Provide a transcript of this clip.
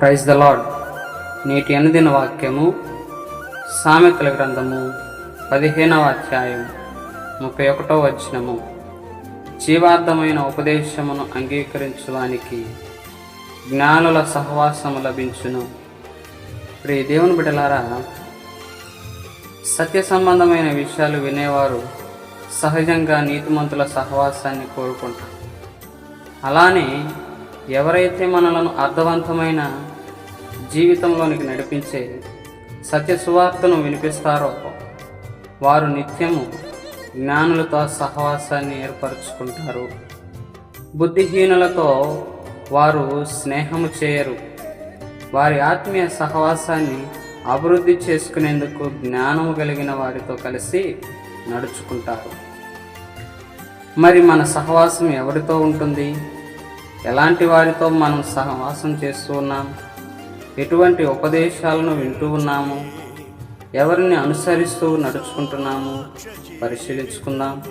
Praise the lord నేటి అనుదిన వాక్యము సామెతల గ్రంథము పదిహేనవ అధ్యాయం ముప్పై ఒకటో వచనము. జీవార్థమైన ఉపదేశమును అంగీకరించడానికి జ్ఞానుల సహవాసము లభించును. ప్రియ దేవుని బిడలారా సత్య సంబంధమైన విషయాలు వినేవారు సహజంగా నీతిమంతుల సహవాసాన్ని కోరుకుంటారు. అలానే ఎవరైతే మనలను అర్థవంతమైన జీవితంలోనికి నడిపించే సత్య సువార్తను వినిపిస్తారో వారు నిత్యము జ్ఞానులతో సహవాసాన్ని ఏర్పరచుకుంటారు. బుద్ధిహీనులతో వారు స్నేహము చేయరు. వారి ఆత్మీయ సహవాసాన్ని అభివృద్ధి చేసుకునేందుకు జ్ఞానము కలిగిన వారితో కలిసి నడుచుకుంటారు. మరి మన సహవాసం ఎవరితో ఉంటుంది? ఎలాంటి వారితో మనం సహవాసం చేస్తూ ఉన్నాం? ఎటువంటి ఉపదేశాలను వింటూ ఉన్నాము? ఎవరిని అనుసరిస్తూ నడుచుకుంటున్నాము? పరిశీలించుకుందాం.